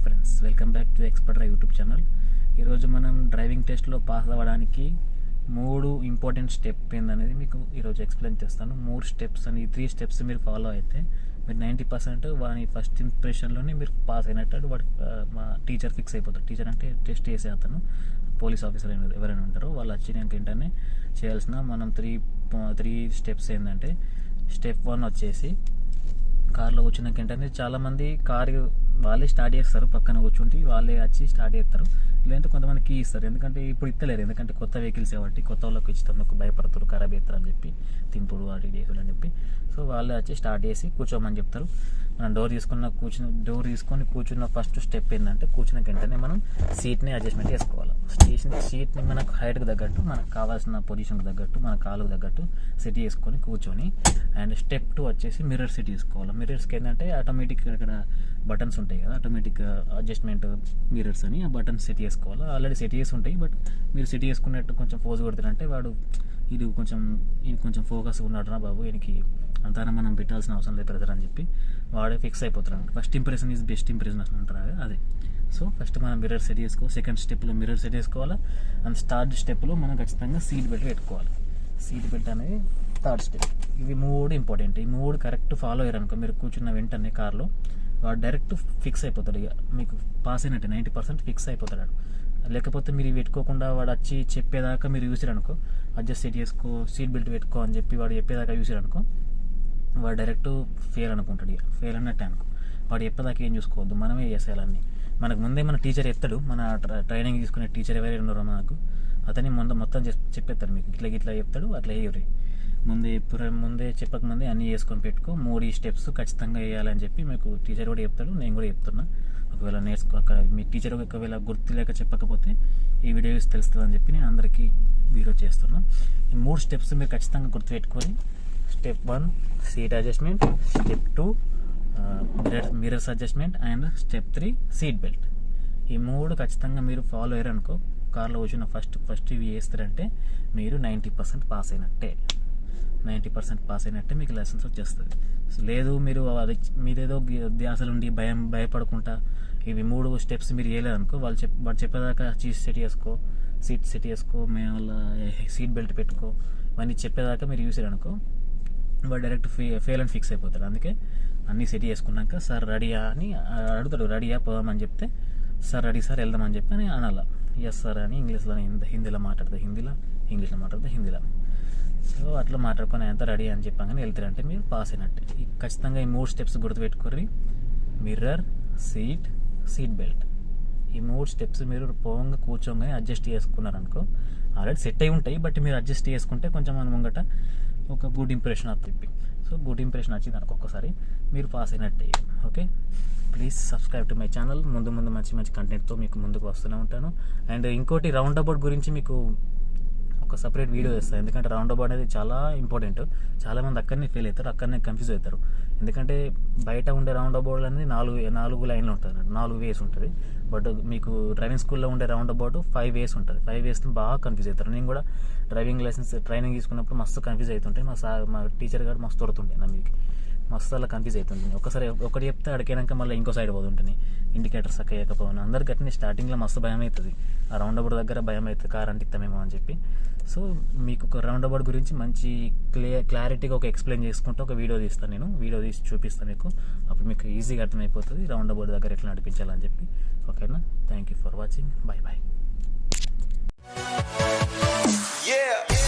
Friends welcome back to expert YouTube channel ఈరోజు మనం driving టెస్ట్లో పాస్ అవ్వడానికి మూడు ఇంపార్టెంట్ స్టెప్ ఏందనేది మీకు ఈరోజు ఎక్స్ప్లెయిన్ చేస్తాను. మూడు స్టెప్స్ అని త్రీ స్టెప్స్ మీరు ఫాలో అయితే మీరు నైంటీ పర్సెంట్ వాని ఫస్ట్ ఇంప్రెషన్లోనే మీరు పాస్ అయినట్టు వాడు మా టీచర్ ఫిక్స్ అయిపోతారు టీచర్ అంటే టెస్ట్ చేసే అతను పోలీస్ ఆఫీసర్ ఎవరైనా ఉంటారో వాళ్ళు వచ్చినాక ఏంటనే చేయాల్సిన మనం త్రీ త్రీ స్టెప్స్ ఏంటంటే స్టెప్ వన్ వచ్చేసి కార్లో వచ్చినాక ఏంటంటే చాలామంది కారు కార్ వాళ్ళే స్టార్ట్ చేస్తారు పక్కన కూర్చుంటే వాళ్ళే వచ్చి స్టార్ట్ చేస్తారు. లేదంటే కొంతమంది కీ ఇస్తారు. ఎందుకంటే ఇప్పుడు ఇస్తలేరు ఎందుకంటే కొత్త వెహికల్స్ కాబట్టి కొత్త వాళ్ళకి ఇచ్చినందుకు భయపడతారు. ఖరాబ్ అవుతారు అని చెప్పి తింపుడు వాటి చేసుడు అని చెప్పి. సో వాళ్ళే వచ్చి స్టార్ట్ చేసి కూర్చోమని చెప్తారు. మనం డోర్ తీసుకున్న కూర్చున్న డోర్ తీసుకొని కూర్చున్న ఫస్ట్ స్టెప్ ఏంటంటే కూర్చున్న వెంటనే మనం సీట్ని అడ్జస్ట్మెంట్ చేసుకోవాలి. స్టేషన్ సీట్ని మనకు హైట్కి తగ్గట్టు మనకు కావాల్సిన పొజిషన్కి తగ్గట్టు మన కాలుకు తగ్గట్టు సెట్ చేసుకొని కూర్చొని అండ్ స్టెప్ టూ వచ్చేసి మిర్రర్ సెట్ చేసుకోవాలి మిర్రర్స్కి ఏంటంటే ఆటోమేటిక్ ఇక్కడ బటన్స్ ఉంటాయి కదా ఆటోమేటిక్ అడ్జస్ట్మెంట్ మిర్రర్స్ అని ఆ బటన్స్ సెట్ చేసుకోవాలి. ఆల్రెడీ సెట్ చేసి ఉంటాయి బట్ మీరు సెట్ చేసుకున్నట్టు కొంచెం పోజ్ కొడతారంటే వాడు ఇది కొంచెం ఇది కొంచెం ఫోకస్ ఉన్నాడు రా బాబు ఈయనకి అంతా మనం పెట్టాల్సిన అవసరం లేదు బ్రదర్ అని చెప్పి వాడే ఫిక్స్ అయిపోతారు first impression is best impression అని అంటారు అది అదే. సో ఫస్ట్ మనం మిర్రర్ సెట్ చేసుకో సెకండ్ స్టెప్లో మిర్రర్ సెట్ చేసుకోవాలి? అండ్ థర్డ్ స్టెప్లో మనం ఖచ్చితంగా సీట్ బెల్ట్ పెట్టుకోవాలి. సీట్ బెల్ట్ అనేది థర్డ్ స్టెప్ ఇవి మూడు ఇంపార్టెంట్ ఈ మూడు కరెక్ట్ ఫాలో అయ్యారు అనుకో మీరు కూర్చున్న వెంటనే కార్లో వాడు డైరెక్ట్ ఫిక్స్ అయిపోతాడు. ఇక మీకు పాస్ అయినట్టే నైంటీ పర్సెంట్ ఫిక్స్ అయిపోతాడు లేకపోతే మీరు ఇవి పెట్టుకోకుండా వాడు వచ్చి చెప్పేదాకా మీరు చూసారనుకో అడ్జస్ట్ సెట్ చేసుకో సీట్ బెల్ట్ పెట్టుకో అని చెప్పి వాడు చెప్పేదాకా చూసారనుకో వాడు డైరెక్ట్ ఫెయిల్ అనుకుంటాడు ఫెయిల్ అన్నట్టే అనుకో. వాడు చెప్పేదాకా ఏం చూసుకోవద్దు. మనమే చేసేయాలన్నీ. మనకు ముందే మన టీచర్ ఎత్తాడు మన ట్రైనింగ్ తీసుకునే టీచర్ ఎవరైనా ఉన్నారో మనకు. అతని ముందు మొత్తం చెప్- చెప్పేస్తాడు మీకు. ఇట్లా ఇట్లా చెప్తాడు. అట్లా వేయరు ముందే ముందే చెప్పక ముందే అన్నీ చేసుకొని పెట్టుకో. మూడు స్టెప్స్ ఖచ్చితంగా వేయాలని చెప్పి మీకు టీచర్ కూడా చెప్తాడు. నేను కూడా చెప్తున్నా. ఒకవేళ నేర్చుకో అక్కడ మీ టీచర్ ఒకవేళ గుర్తు లేక చెప్పకపోతే ఈ వీడియో తెలుస్తుందని చెప్పి నేను అందరికీ వీడియో చేస్తున్నా. ఈ మూడు స్టెప్స్ మీరు ఖచ్చితంగా గుర్తుపెట్టుకొని step one seat adjustment step two mirror mirrors adjustment and step three seat belt ఈ మూడు ఖచ్చితంగా మీరు ఫాలో అయ్యారనుకో కార్లో వచ్చిన ఫస్ట్ ఫస్ట్ ఇవి వేస్తారంటే మీరు నైంటీ పర్సెంట్ పాస్ అయినట్టే. నైంటీ పర్సెంట్ పాస్ అయినట్టే మీకు లైసెన్స్ వచ్చేస్తుంది. సో లేదు మీరు అది మీరేదో ధ్యాసలు ఉండి భయం భయపడకుండా ఇవి మూడు స్టెప్స్ మీరు వేయలేదనుకో వాళ్ళు చెప్ వాడు చెప్పేదాకా చీజ్ సెట్ చేసుకో సీట్ సెట్ చేసుకో మేము సీట్ బెల్ట్ పెట్టుకో ఇవన్నీ చెప్పేదాకా మీరు చూసారనుకో వాడు డైరెక్ట్ ఫే ఫెయిల్ అని ఫిక్స్ అయిపోతాడు. అందుకే అన్నీ సెట్ చేసుకున్నాక సార్ రెడీయా అని అడుగుతాడు. రెడీయా పోదామని చెప్తే సార్ రెడీ సార్ వెళ్దామని చెప్పి అని అనాల. ఎస్ సార్ అని ఇంగ్లీష్లో హిందీ హిందీలో మాట్లాడతా. హిందీలో ఇంగ్లీష్లో మాట్లాడతా హిందీలో. సో అట్లా మాట్లాడుకొని ఎంత రెడీ అని చెప్పగానే వెళ్తారంటే మీరు పాస్ అయినట్టే. ఈ ఖచ్చితంగా ఈ మూడు స్టెప్స్ గుర్తుపెట్టుకోర్రి. మిర్రర్ సీట్ సీట్ బెల్ట్ ఈ మూడు స్టెప్స్ మీరు పోవంగా కూర్చోగానే అడ్జస్ట్ చేసుకున్నారనుకో ఆల్రెడీ సెట్ అయి ఉంటాయి. బట్ మీరు అడ్జస్ట్ చేసుకుంటే కొంచెం మన ముంగట ఒక గుడ్ ఇంప్రెషన్ అవుతుంది సో గుడ్ ఇంప్రెషన్ వచ్చింది అనుకో ఒక్కసారి. మీరు పాస్ అయినట్టే. Okay please subscribe to my channel ముందు ముందు మంచి మంచి కంటెంట్తో మీకు ముందుకు వస్తూనే ఉంటాను. అండ్ ఇంకోటి రౌండ్ అబౌట్ గురించి మీకు ఒక సపరేట్ వీడియో చేస్తాను ఎందుకంటే రౌండ్ అబౌట్ అనేది చాలా ఇంపార్టెంట్ చాలా మంది అక్కడనే ఫెయిల్ అవుతారు అక్కడనే కన్ఫ్యూజ్ అవుతారు. ఎందుకంటే బయట ఉండే రౌండ్ అబౌట్ అనేది నాలుగు నాలుగు లైన్లు ఉంటుంది అన్నట్టు నాలుగు వేస్ ఉంటుంది. బట్ మీకు డ్రైవింగ్ స్కూల్లో ఉండే రౌండ్ అబౌట్ ఫైవ్ వేస్ ఉంటుంది. ఫైవ్ వేస్ బాగా కన్ఫ్యూజ్ అవుతారు. నేను కూడా డ్రైవింగ్ లైసెన్స్ ట్రైనింగ్ తీసుకున్నప్పుడు మస్తు కన్ఫ్యూజ్ అవుతుంటే మా సార్ మా టీచర్ గారు మస్తు తొడుతుండే నా మీకు మస్తు అలా కన్ఫ్యూజ్ అవుతుంది ఒకసారి ఒకటి చెప్తే అడిగినాక మళ్ళీ ఇంకో సైడ్ పోతుంటుంది ఇండికేటర్ సక్క వేయకపోవడం అందరికి అట్నే స్టార్టింగ్లో మస్తు భయం అవుతుంది. ఆ రౌండ్ అబౌట్ దగ్గర భయం అవుతుంది. కార్ అంటిస్తామేమో అని చెప్పి. సో మీకు ఒక రౌండ్ అబౌట్ గురించి మంచి క్లియర్ క్లారిటీగా ఒక ఎక్స్ప్లెయిన్ చేసుకుంటూ ఒక వీడియో తీస్తాను నేను. వీడియో తీసి చూపిస్తాను మీకు. అప్పుడు మీకు ఈజీగా అర్థమైపోతుంది. రౌండ్ అబౌట్ దగ్గర ఎట్లా నడిపించాలని చెప్పి. ఓకేనా? Thank you for watching bye bye Yeah.